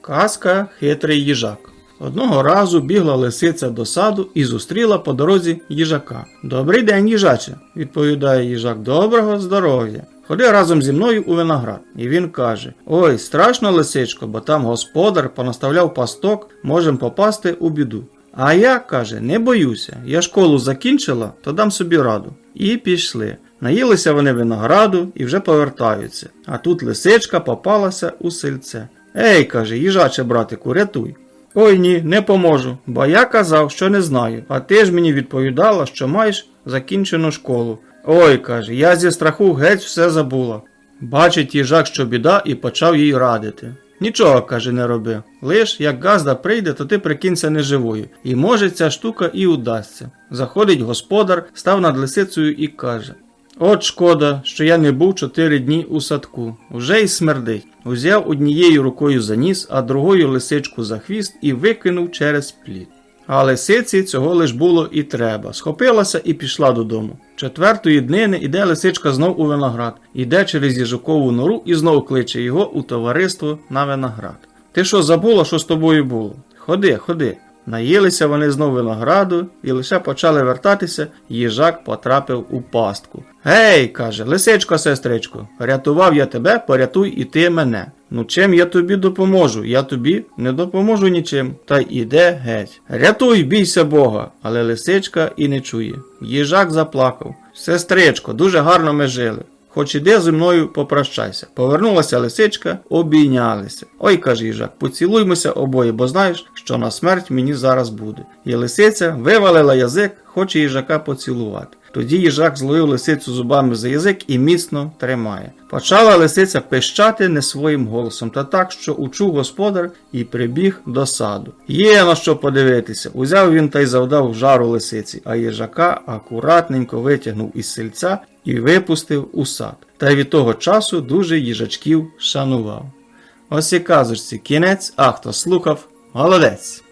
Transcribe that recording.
Казка хитрий їжак. Одного разу бігла лисиця до саду і зустріла по дорозі їжака. Добрий день, їжаче, відповідає їжак. Доброго здоров'я. Ходи разом зі мною у виноград. І він каже: Ой, страшно, лисичко, бо там господар понаставляв пасток, можем попасти у біду. А я, каже, не боюся. Я школу закінчила, то дам собі раду. І пішли. Наїлися вони винограду і вже повертаються. А тут лисичка попалася у сельце. Ей, каже, їжаче, братику, рятуй. Ой ні, не поможу, бо я казав, що не знаю, а ти ж мені відповідала, що маєш закінчену школу. Ой, каже, я зі страху геть все забула. Бачить їжак, що біда, і почав їй радити. Нічого, каже, не роби. Лиш як газда прийде, то ти прикинься неживою, і може ця штука і удасться. Заходить господар, став над лисицею і каже: От шкода, що я не був чотири дні у садку. Уже й смердить. Узяв однією рукою за ніс, а другою лисичку за хвіст і викинув через плід. А лисиці цього лиш було і треба. Схопилася і пішла додому. Четвертої днини іде лисичка знов у виноград, іде через їжукову нору і знов кличе його у товариство на виноград. Ти що забула, що з тобою було? Ходи, ходи. Наїлися вони знов винограду і лише почали вертатися, їжак потрапив у пастку. Гей, каже, лисичко, сестричко, рятував я тебе, порятуй і ти мене. Ну чим я тобі допоможу? Я тобі не допоможу нічим. Та іде геть. Рятуй, бійся Бога. Але лисичка і не чує. Їжак заплакав. Сестричко, дуже гарно ми жили. Хоч іде зі мною попрощайся. Повернулася лисичка, обійнялися. Ой, каже їжак, поцілуймося обоє, бо знаєш, що на смерть мені зараз буде. І лисиця вивалила язик, хоче їжака поцілувати. Тоді їжак зловив лисицю зубами за язик і міцно тримає. Почала лисиця пищати не своїм голосом, та так, що учув господар і прибіг до саду. Є на що подивитися. Узяв він та й завдав жару лисиці, а їжака акуратненько витягнув із сельця і випустив у сад. Та від того часу дуже їжачків шанував. Ось і казочці кінець, а хто слухав, молодець.